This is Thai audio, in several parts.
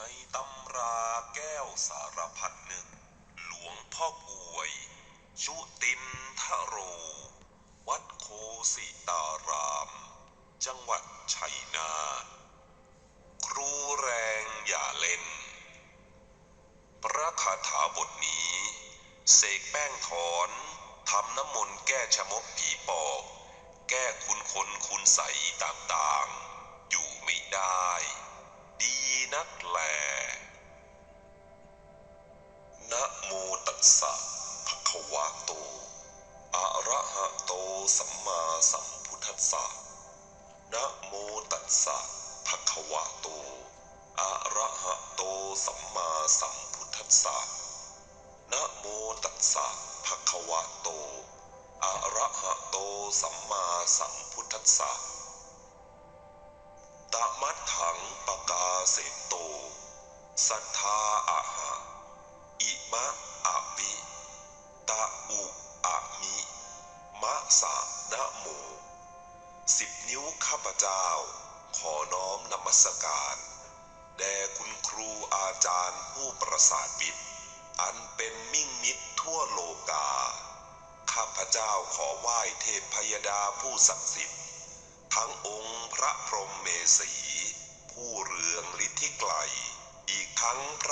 ในตำราแก้วสารพัดนึก หลวงพ่อกวย ชุตินทโร วัดโคสิตาราม จังหวัดชัยนาทครูแรงอย่าเล่น พระคาถาบทนี้ เสกแป้งถอนทำน้ำมนต์แก้ชะมกผีปอบ แก้คุณคนคุณใสต่างๆ อยู่ไม่ได้ ดี นักแลนะโมตัสสะภะคะวะโต อะระหะโตสัมมาสัมพุทธัสสะนะโมตัสสะภะคะวะโต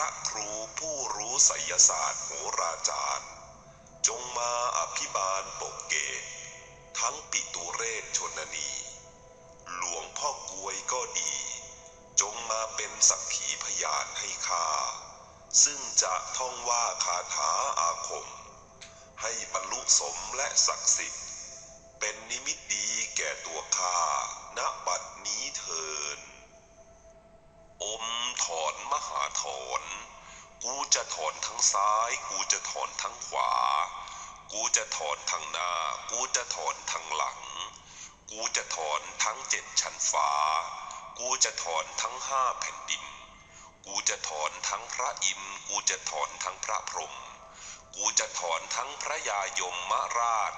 ระครูผู้รู้ไสยศาสตร์โหราจารย์ จงมาอภิบาลปกเกต ทั้งปิตุเรศชนนี หลวงพ่อกวยก็ดี จงมาเป็นสักขีพยานให้ข้าซึ่งจะท่องว่าคาถาอาคม ให้บรรลุสมและศักดิ์สิทธิ์ เป็นนิมิตดีแก่ตัวข้าณบัดนี้เทิน อมถอนมหาถอน กูจะถอนทั้งซ้าย กูจะถอนทั้งขวา กูจะถอนทั้งหน้า กูจะถอนทั้งหลัง กูจะถอนทั้งเจ็ดชั้นฟ้า กูจะถอนทั้งห้าแผ่นดิน กูจะถอนทั้งพระอินทร์ กูจะถอนทั้งพระพรหม กูจะถอนทั้งพระยายมมราช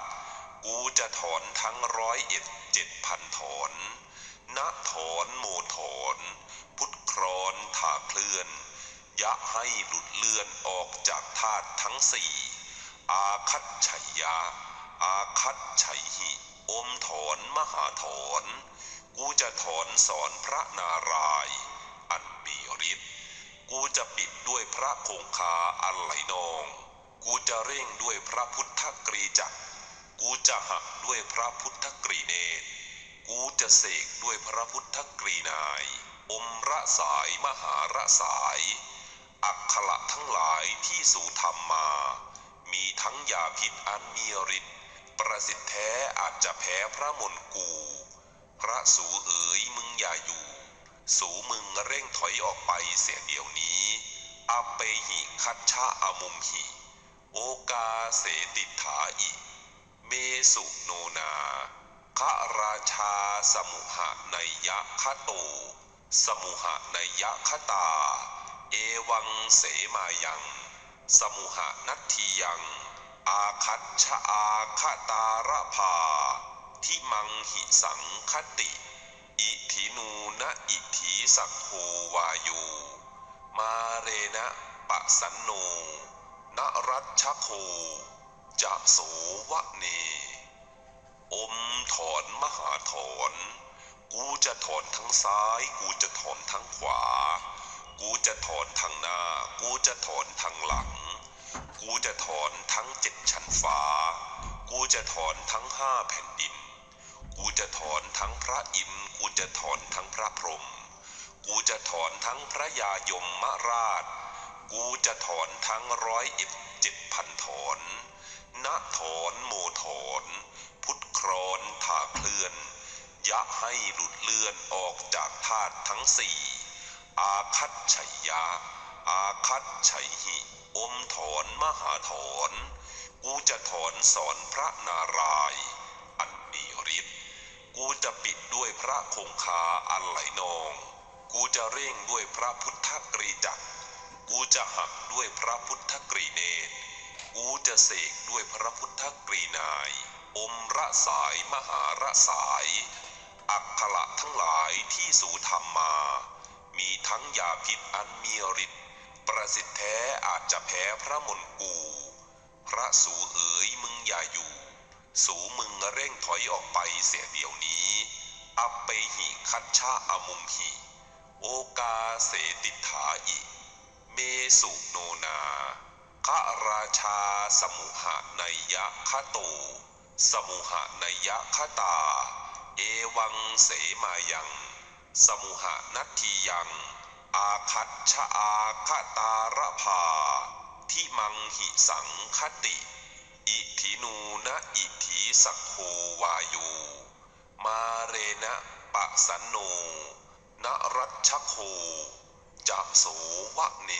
กูจะถอนทั้งร้อยเอ็ดเจ็ดพันถอนณถอนโมถอน รอนถาเคลื่อน ยะให้หลุดเลื่อนออกจากธาตุทั้งสี่อาคัตชัยยะ อาคัตชัยหิ อมถอนมหาถอน กูจะถอนสอนพระนารายอันมีฤทธิ์กูจะปิดด้วยพระคงคาอันไหลนอง กูจะเร่งด้วยพระพุทธกรีจักกูจะหักด้วยพระพุทธกรีเนตรกูจะเสกด้วยพระพุทธกรีนาย อมระสายมหาระสาย อักขระทั้งหลายที่สู่ธรรมมา มีทั้งยาพิษอันมีฤทธิ์ประสิทธิ์แท้อาจจะแพ้พระมนกู พระสูเอ๋ยมึงอย่าอยู่ สูมึงเร่งถอยออกไปเสียเดี๋ยวนี้อเปหิคัตชะอมุมหิ โอกาเสติถาอิ เมสุโนนาคราชาสมุหะไนยะคโต สมุหะนยะคตา เอวังเสมายัง สมุหะนัตถิยัง อาคัตชะอาคตาระภาทิมังหิสังคติ อิทินูนะอิทิสักโหวายู มาเรนะปะสันโนนรัชชโคจะโสวะเน อมถอนมหาถอน กูจะถอนทั้งซ้าย กูจะถอนทั้งขวา กูจะถอนทั้งหน้า กูจะถอนทั้งหลัง กูจะถอนทั้งเจ็ดชั้นฟ้า กูจะถอนทั้งห้าแผ่นดิน กูจะถอนทั้งพระอินทร์ กูจะถอนทั้งพระพรหม กูจะถอนทั้งพระยายมมราช กูจะถอนทั้งร้อยเอ็ดเจ็ดพันถอนณถอนโมถอน พุทธครอนถาเคลื่อน ยะให้หลุดเลื่อนออกจากธาตุทั้งสี่อาคัตชัยยะ อาคัตชัยหิ อมถอนมหาถอน กูจะถอนสอนพระนารายณ์อันมีฤทธิ์กูจะปิดด้วยพระคงคาอันไหลนอง กูจะเร่งด้วยพระพุทธกรีจักกูจะหักด้วยพระพุทธกรีเนตรกูจะเสกด้วยพระพุทธกรีนาย อมระสายมหาระสาย อักขระทั้งหลายที่สู่ธรรมา มีทั้งยาพิษอันมีฤทธิ์ประสิทธิ์แท้อาจจะแพ้พระมนกู พระสูเอ๋ยมึงอย่าอยู่ สูมึงเร่งถอยออกไปเสียเดี๋ยวนี้ อัปเปหิคัชชาอมุมหิ โอกาเสติถาอิเมสุโนนาคราชาสมุหะไนยะคโต สมุหะไนยะคตา เอวังเสมายัง สมุหนัตทียัง อาคัตชะอาคตาระภาทิมังหิสังคติ อิทินูนะอิทิสักโควายู มาเรนะปะสันโนนรัชโคจะโสวะเน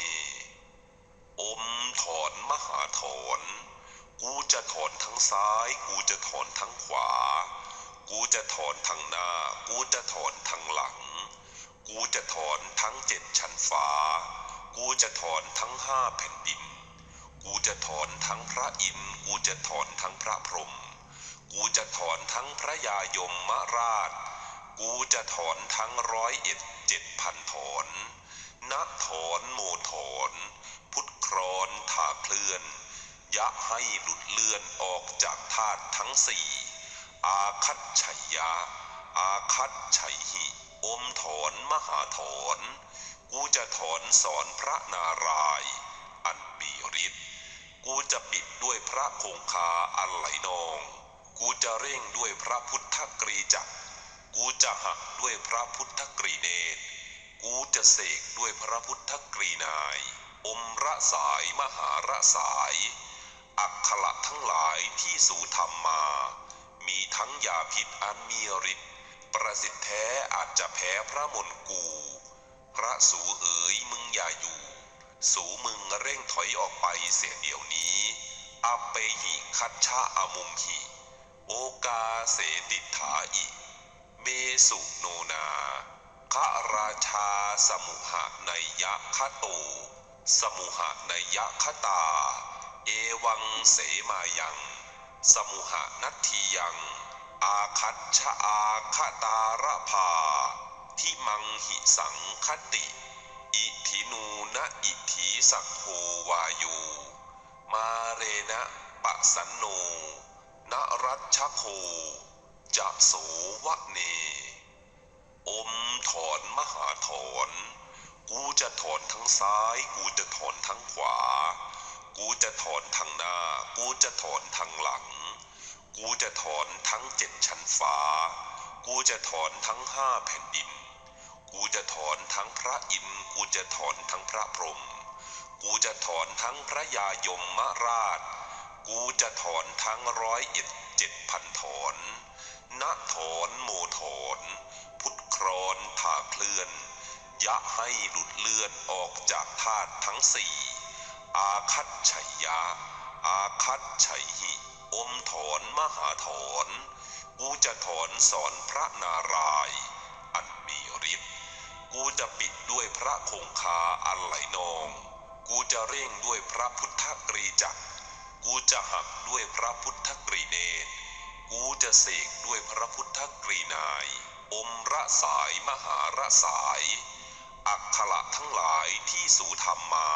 อมถอนมหาถอน กูจะถอนทั้งซ้าย กูจะถอนทั้งขวา กูจะถอนทั้งหน้า กูจะถอนทั้งหลัง กูจะถอนทั้งเจ็ดชั้นฟ้า กูจะถอนทั้งห้าแผ่นดิน กูจะถอนทั้งพระอินทร์กูจะถอนทั้งพระพรหม กูจะถอนทั้งพระยายมมราช กูจะถอนทั้งร้อยเอ็ดเจ็ดพันถอนนักถอนโมถอน พุทธครอนถาเคลื่อน ยะให้หลุดเลื่อนออกจากธาตุทั้งสี่ อาคัตชัยยะ อาคัตชัยหิ อมถอนมหาถอน กูจะถอนสอนพระนารายณ์อันมีฤทธิ์กูจะปิดด้วยพระคงคาอันไหลนอง กูจะเร่งด้วยพระพุทธกรีจัก กูจะหักด้วยพระพุทธกรีเนตกูจะเสกด้วยพระพุทธกรีนาย อมระสายมหาระสาย อักขระทั้งหลายที่สูธรรมมา มีทั้งยาพิษอันมีฤทธิ์ประสิทธิ์แท้อาจจะแพ้พระมนกู พระสูเอ๋ยมึงอย่าอยู่ สูมึงเร่งถอยออกไปเสียเดี๋ยวนี้อัปเปหิคัชชาอมุมหิ โอกาเสติถาอิ เมสุโนนาคราชาสมุหะไนยะคะโต สมุหะไนยะคตา เอวังเสมายัง สมุหนัตทียัง อาคัตชะอาคตาระภาทิมังหิสังคติ อิทินูนะอิทิสักโควายู มาเรนะปะสันโนนรัชโคจะโสวะเน อมถอนมหาถอน กูจะถอนทั้งซ้าย กูจะถอนทั้งขวา กูจะถอนทั้งหน้า กูจะถอนทั้งหลัง กูจะถอนทั้งเจ็ดชั้นฟ้า กูจะถอนทั้งห้าแผ่นดิน กูจะถอนทั้งพระอินทร์ กูจะถอนทั้งพระพรหม กูจะถอนทั้งพระยายมมราช กูจะถอนทั้งร้อยเอ็ดเจ็ดพันถอนณถอนโมถอน พุทธครอนถาเคลื่อน ยะให้หลุดเลื่อนออกจากธาตุทั้งสี่ อาคัตชัยยะ อาคัตชัยหิ อมถอนมหาถอนกูจะถอนสอนพระนารายณ์อันมีฤทธิ์กูจะปิดด้วยพระคงคาอันไหลนอง กูจะเร่งด้วยพระพุทธกรีจักกูจะหักด้วยพระพุทธกรีเนตกูจะเสกด้วยพระพุทธกรีนาย อมระสายมหาระสาย อักขระทั้งหลายที่สูธรรมมา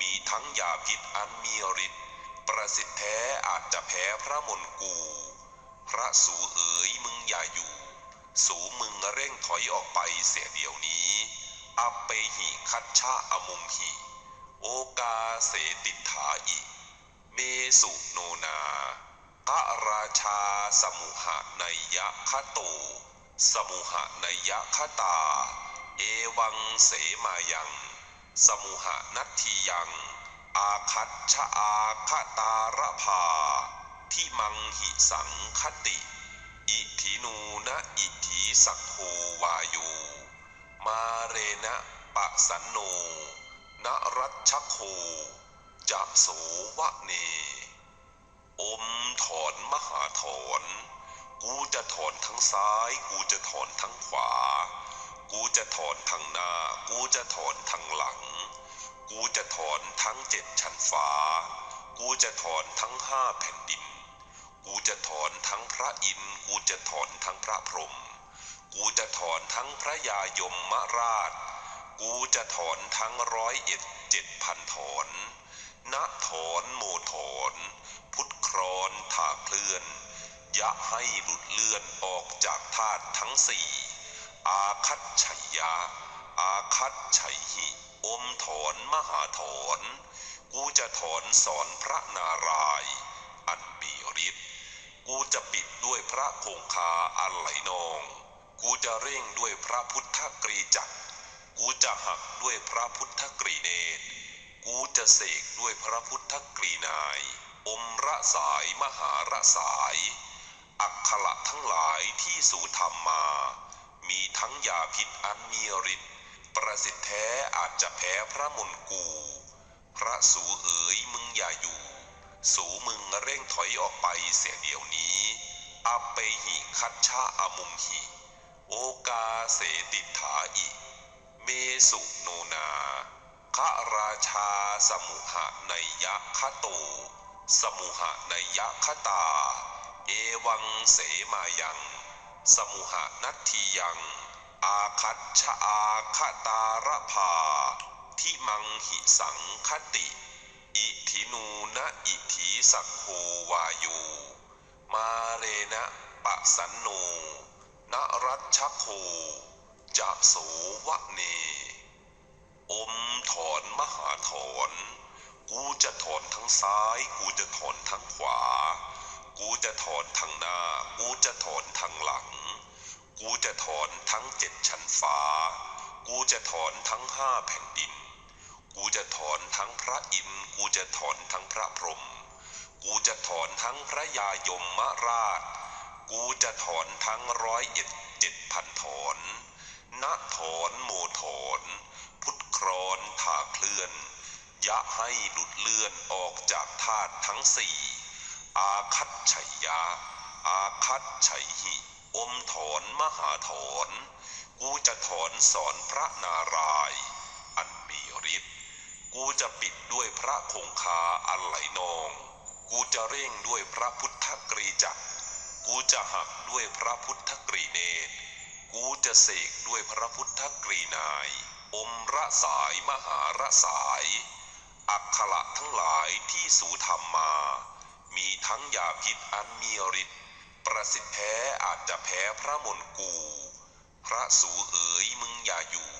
มีทั้งยาพิษอันมีฤทธิ์ ประสิทธิ์แท้อาจจะแพ้พระมนกู พระสูเอ๋ยมึงอย่าอยู่ สูมึงเร่งถอยออกไปเสียเดี๋ยวนี้อัปเปหิคัชชาอมุมหิ โอกาเสติถาอิ เมสุโนนาพระราชาสมุหะไนยะคะโต สมุหะไนยะคตา เอวังเสมายัง สมุหะนัตทียัง อาคัตชะอาคตาระภาทิมังหิสังคติ อิทินูนะอิทิสักโควายูมาเรนะปะสันโนนรัชโคจะโสวะเน อมถอนมหาถอน กูจะถอนทั้งซ้าย กูจะถอนทั้งขวา กูจะถอนทั้งหน้า กูจะถอนทั้งหลัง กูจะถอนทั้งเจ็ดชั้นฟ้า กูจะถอนทั้งห้าแผ่นดิน กูจะถอนทั้งพระอินทร์ กูจะถอนทั้งพระพรหม กูจะถอนทั้งพระยายมมราช กูจะถอนทั้งร้อยเอ็ดเจ็ดพันถอนณถอนโมถอน พุทธครอนถาเคลื่อน ยะให้หลุดเลื่อนออกจากธาตุทั้งสี่ อาคัตชัยยะ อาคัตชัยหิ อมถอนมหาถอน กูจะถอนสอนพระนารายอันมีฤทธิ์กูจะปิดด้วยพระคงคาอันไหลนอง กูจะเร่งด้วยพระพุทธกรีจักกูจะหักด้วยพระพุทธกรีเนตรกูจะเสกด้วยพระพุทธกรีนาย อมระสายมหาระสาย อักขระทั้งหลายที่สูธรรมมา มีทั้งยาพิษอันมีฤทธิ์ ประสิทธิ์แท้อาจจะแพ้พระมนกู พระสูเอ๋ยมึงอย่าอยู่ สูมึงเร่งถอยออกไปเสียเดี๋ยวนี้อัปเปหิคัตชาอมุงหิ โอกาเสติถาอิ เมสุโนนาคราชาสมุหะในยะคโต สมุหะในยะคตา เอวังเสมายัง สมุหะนัตทียัง อาคัตชะอาคตาระภาทิมังหิสังคติ อิทินูนะอิทิสักโหวายู มาเรนะปะสันโนนรัชโคจะโสวะเน อมถอนมหาถอน กูจะถอนทั้งซ้าย กูจะถอนทั้งขวา กูจะถอนทั้งหน้า กูจะถอนทั้งหลัง กูจะถอนทั้งเจ็ดชั้นฟ้า กูจะถอนทั้งห้าแผ่นดิน กูจะถอนทั้งพระอินทร์ กูจะถอนทั้งพระพรหม กูจะถอนทั้งพระยายมมราช กูจะถอนทั้งร้อยเอ็ดเจ็ดพันถอนณถอนโมถอน พุทธครอนถาเคลื่อน ยะให้หลุดเลื่อนออกจากธาตุทั้งสี่ อาคัตชัยยะ อาคัตชัยหิ อมถอนมหาถอนกูจะถอนสอนพระนารายอันมีฤทธิ์กูจะปิดด้วยพระคงคาอันไหลนอง กูจะเร่งด้วยพระพุทธกรีจักกูจะหักด้วยพระพุทธกรีเนตรกูจะเสกด้วยพระพุทธกรีนาย อมระสายมหาระสาย อักขระทั้งหลายที่สูธรรมมา มีทั้งยาพิษอันมีฤทธิ์ ประสิทธิ์แท้อาจจะแพ้พระมนกู พระสูเอ๋ยมึงอย่าอยู่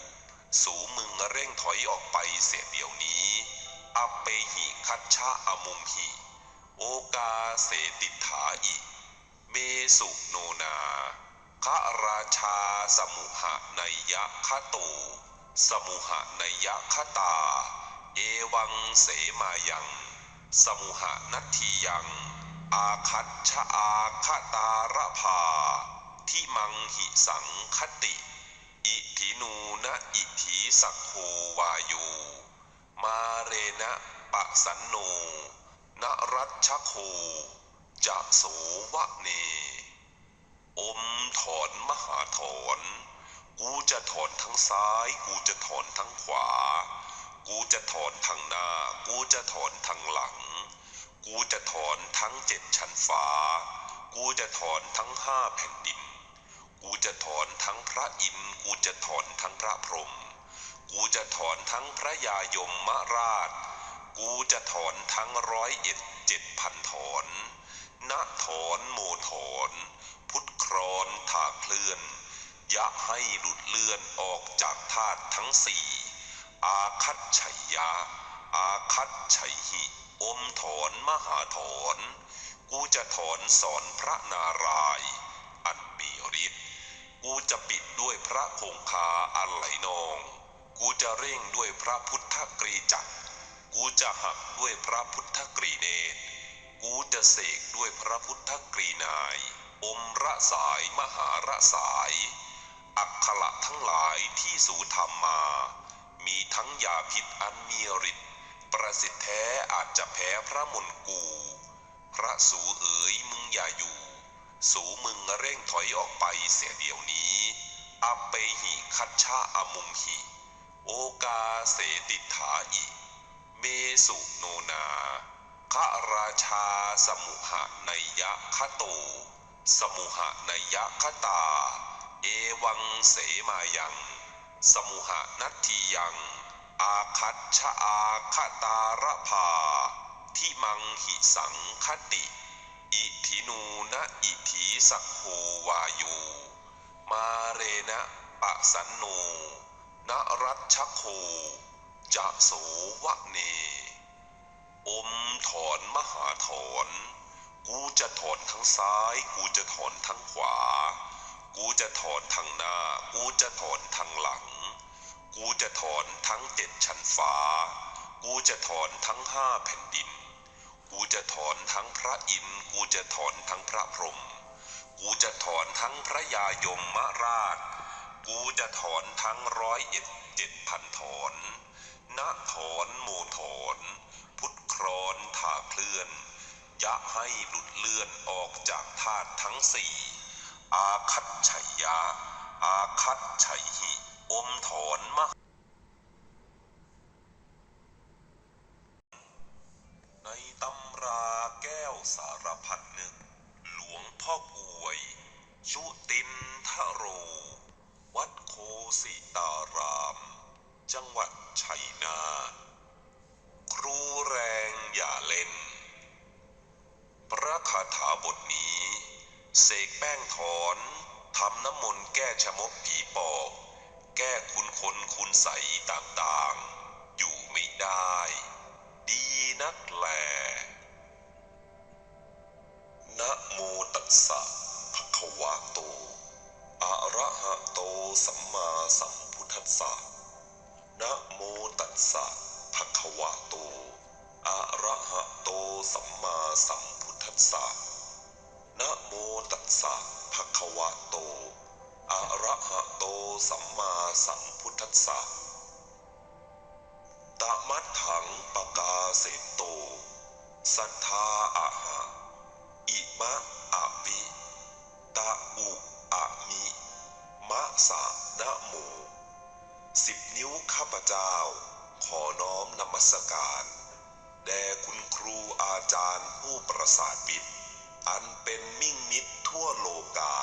สูมึงเร่งถอยออกไปเสียเดี๋ยวนี้อัปเปหิคัตชาอมุงหิ โอกาเสติถาอิเมสุโนนาคราชาสมุหะในยะคโต สมุหะในยะคตา เอวังเสมายัง สมุหะนัตทียัง อาคัตชะอาคตาระภาทิมังหิสังคติ อิทินูนะอิทิสักโหวายู มาเรนะปะสันโนนรัชโคจะโสวะเน อมถอนมหาถอน กูจะถอนทั้งซ้าย กูจะถอนทั้งขวา กูจะถอนทั้งหน้า กูจะถอนทั้งหลัง กูจะถอนทั้งเจ็ดชั้นฟ้า กูจะถอนทั้งห้าแผ่นดิน กูจะถอนทั้งพระอินทร์ กูจะถอนทั้งพระพรหม กูจะถอนทั้งพระยายมมราช กูจะถอนทั้งร้อยเอ็ดเจ็ดพันถอนณถอนโมถอน พุทธครอนถาเคลื่อน ยะให้หลุดเลื่อนออกจากธาตุทั้งสี่ อาคัตชัยยะ อาคัตชัยหิ อมถอนมหาถอน กูจะถอนสอนพระนาราย อันมีฤทธิ์กูจะปิดด้วยพระคงคาอันไหลนอง กูจะเร่งด้วยพระพุทธกรีจักกูจะหักด้วยพระพุทธกรีเนตรกูจะเสกด้วยพระพุทธกรีนาย อมระสายมหาระสาย อักขระทั้งหลายที่สูธรรมมา มีทั้งยาพิษอันมีฤทธิ์ ประสิทธิ์แท้อาจจะแพ้พระมนกู พระสูเอ๋ยมึงอย่าอยู่ สูมึงเร่งถอยออกไปเสียเดี๋ยวนี้อัปเปหิคัตชาอมุงหิ โอกาเสติถาอิเมสุโนนาคราชาสมุหะนยะคโต สมุหะนยะคตา เอวังเสมายัง สมุหนัตทียัง อาคัตชะอาคตาระภาทิมังหิสังคติ อิทินูนะอิถีสักโหวายู มาเรนะปะสันโนนรัชชโคจะโสวะเน อมถอนมหาถอน กูจะถอนทั้งซ้าย กูจะถอนทั้งขวา กูจะถอนทางหน้า กูจะถอนทางหลัง กูจะถอนทั้งเจ็ดชั้นฟ้า กูจะถอนทั้งห้าแผ่นดิน กูจะถอนทั้งพระอินทร์ กูจะถอนทั้งพระพรหม กูจะถอนทั้งพระยายมมราช กูจะถอนทั้งร้อยเอ็ดเจ็ดพันถอนณถอนโมถอน พุทธครอนถาเคลื่อน ยะให้หลุดเลื่อนออกจากธาตุทั้งสี่ อาคัตชัยยะ อาคัตชัยหิ อมถอนมห ขอน้อมนมัสการ แด่คุณครูอาจารย์ผู้ประสาทบิด อันเป็นมิ่งมิตรทั่วโลกา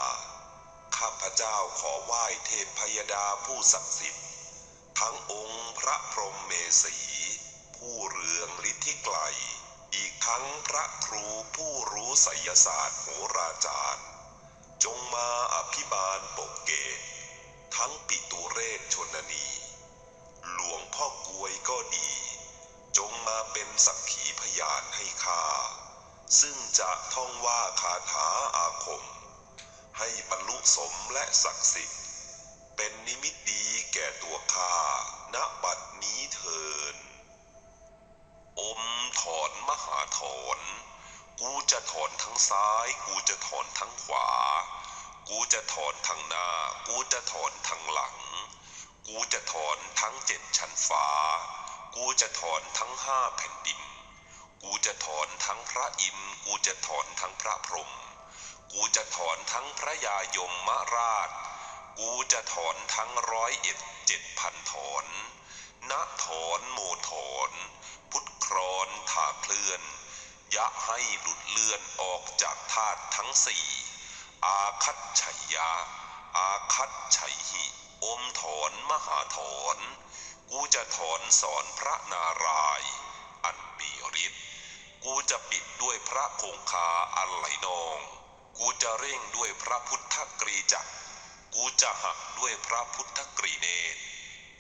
ข้าพเจ้าขอไหว้เทพพยดาผู้ศักดิ์สิทธิ์ ทั้งองค์พระพรหมเมสี ผู้เรืองฤทธิไกล อีกทั้งพระครูผู้รู้ไสยศาสตร์โหราจารย์ จงมาอภิบาลปกเกต ทั้งปิตุเรศชนนี หลวงพ่อกวยก็ดี จงมาเป็นสักขีพยานให้ข้าซึ่งจะท่องว่าคาถาอาคม ให้บรรลุสมและศักดิ์สิทธิ์เป็นนิมิตดีแก่ตัวข้าณบัดนี้เทินอมถอนมหาถอน กูจะถอนทั้งซ้าย กูจะถอนทั้งขวา กูจะถอนทางหน้า กูจะถอนทางหลัง กูจะถอนทั้งเจ็ดชั้นฟ้า กูจะถอนทั้งห้าแผ่นดิน กูจะถอนทั้งพระอินทร์ กูจะถอนทั้งพระพรหม กูจะถอนทั้งพระยายมมราช กูจะถอนทั้งร้อยเอ็ดเจ็ดพันถอนณถอนโมถอน พุทธครอนถาเคลื่อน ยะให้หลุดเลื่อนออกจากธาตุทั้งสี่ อาคัตชัยยะ อาคัตชัยหิ อมถอนมหาถอน กูจะถอนสอนพระนารายอันมีฤทธิ์กูจะปิดด้วยพระคงคาอันไหลนอง กูจะเร่งด้วยพระพุทธกรีจัก กูจะหักด้วยพระพุทธกรีเนต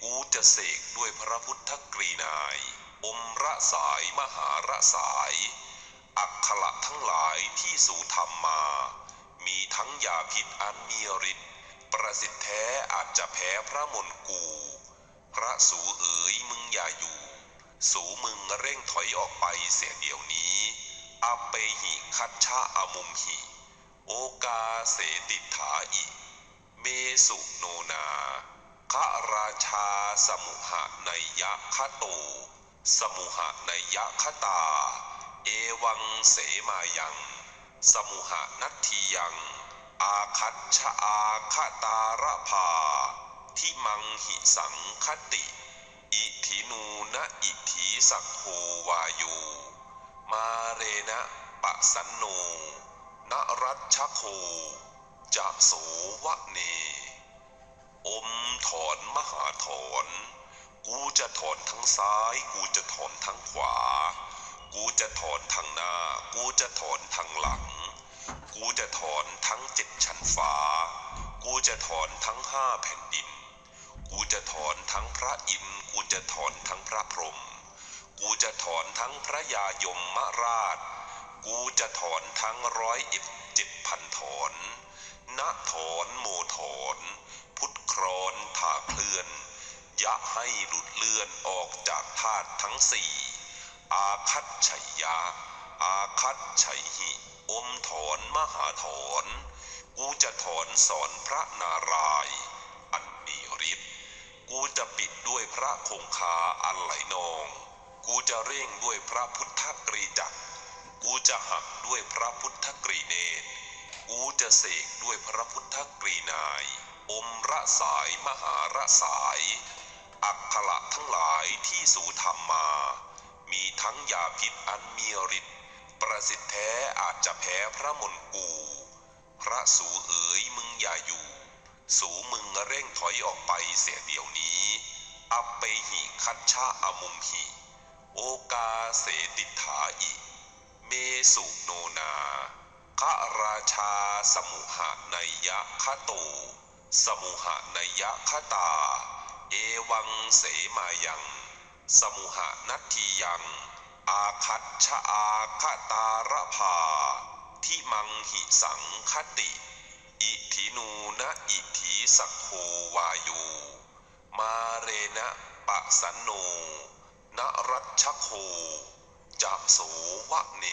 กูจะเสกด้วยพระพุทธกรีนาย อมระสายมหาระสาย อักขระทั้งหลายที่สู่ธรรมมา มีทั้งยาพิษอันมีฤทธิ์ ประสิทธิ์แท้อาจจะแพ้พระมนกู พระสูเอ๋ยมึงอย่าอยู่ สูมึงเร่งถอยออกไปเสียเดี๋ยวนี้อัปเปหิคัตชะอมุมหิ โอกาเสติถาอิ เมสุโนนาคราชาสมุหะไนยะคโต สมุหะไนยะคตา เอวังเสมายัง สมุหะนัตทียัง อาคัตชะอาคตาระภาทิมังหิสังคติ อิทินูนะอิถีสักโหวายูมาเรนะปะสันโนนรัชโคจะโสวะเน อมถอนมหาถอน กูจะถอนทั้งซ้าย กูจะถอนทั้งขวา กูจะถอนทางหน้า กูจะถอนทางหลัง กูจะถอนทั้งเจ็ดชั้นฟ้า กูจะถอนทั้งห้าแผ่นดิน กูจะถอนทั้งพระอินทร์กูจะถอนทั้งพระพรหม กูจะถอนทั้งพระยายมมราช กูจะถอนทั้งร้อยเอ็ดเจ็ดพันถอน ณถอนโมถอน พุทธครอนถาเคลื่อน ยะให้หลุดเลื่อนออกจากธาตุทั้งสี่ อาคัตชัยยะ อาคัตชัยหิ อมถอนมหาถอนกูจะถอนสอนพระนาราย อันมีฤทธิ์กูจะปิดด้วยพระคงคาอันไหลนอง กูจะเร่งด้วยพระพุทธกรีจักกูจะหักด้วยพระพุทธกรีเนตรกูจะเสกด้วยพระพุทธกรีนาย อมระสายมหาระสาย อักขระทั้งหลายที่สูธรรมมา มีทั้งยาพิษอันมีฤทธิ์ ประสิทธิ์แท้อาจจะแพ้พระมนกูพระสูเอ๋ยมึงอย่าอยู่ สูมึงเร่งถอยออกไปเสียเดี๋ยวนี้ อัปเปหิคัชชาอมุมหิ โอกาเสติถาอิเมสุโนนาคราชาสมุหะนยยะคโต สมุหะนยยะคตา เอวังเสมายัง สมุหะนัตทียัง อาคัตชะอาคตาระภาทิมังหิสังคติ อิทินูนะอิทิสักโควายู มาเรนะปะสันโนนรัชชโคจะโสวะเน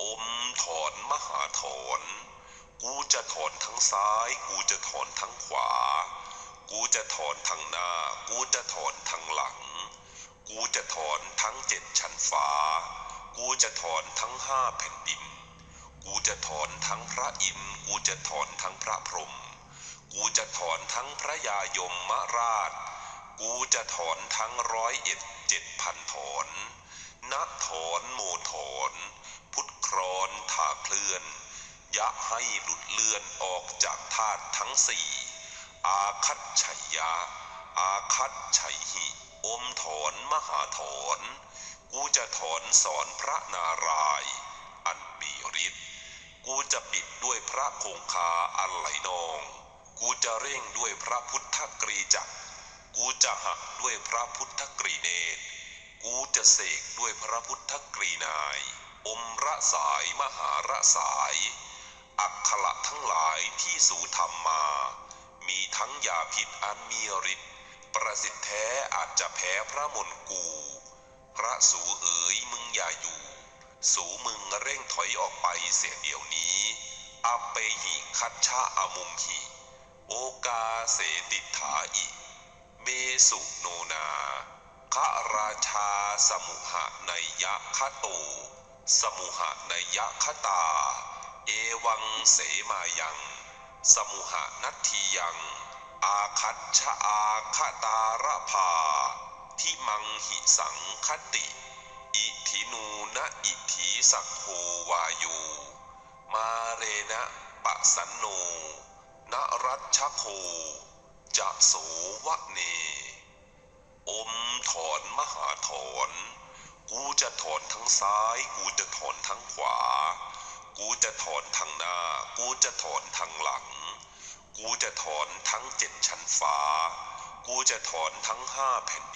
อมถอนมหาถอน กูจะถอนทั้งซ้าย กูจะถอนทั้งขวา กูจะถอนทางหน้า กูจะถอนทางหลัง กูจะถอนทั้งเจ็ดชั้นฟ้า กูจะถอนทั้งห้าแผ่นดิน กูจะถอนทั้งพระอินทร์กูจะถอนทั้งพระพรหม กูจะถอนทั้งพระยายมมราช กูจะถอนทั้งร้อยเอ็ดเจ็ดพันถอนณถอนโมถอน พุทธครอนถาเคลื่อน ยะให้หลุดเลื่อนออกจากธาตุทั้งสี่ อาคัตชัยยะ อาคัตชัยหิ อมถอนมหาถอน กูจะถอนสอนพระนารายณ์อันมีฤทธิ์กูจะปิดด้วยพระคงคาอันไหลนอง กูจะเร่งด้วยพระพุทธกรีจักกูจะหักด้วยพระพุทธกรีเนตรกูจะเสกด้วยพระพุทธกรีนาย อมระสายมหาระสาย อักขระทั้งหลายที่สูธรรมมา มีทั้งยาพิษอันมีฤทธิ์ ประสิทธิ์แท้อาจจะแพ้พระมนกู พระสูเอ๋ยมึงอย่าอยู่ สูมึงเร่งถอยออกไปเสียเดี๋ยวนี้อัปเปหิคัชชาอมุมหิ โอกาเสติถาอิเมสุโนนาคราชาสมุหะนยยะคโต สมุหะนยยะคตา เอวังเสมายัง สมุหะนัตทียัง อาคัตชะอาคตาระภาทิมังหิสังคติ อิทินูนะอิทิสักโควายู มาเรนะปะสันโนนรัชชโคจะโสวะเน อมถอนมหาถอน กูจะถอนทั้งซ้าย กูจะถอนทั้งขวา กูจะถอนทางหน้า กูจะถอนทางหลัง กูจะถอนทั้งเจ็ดชั้นฟ้า กูจะถอนทั้งห้าแผ่นดิน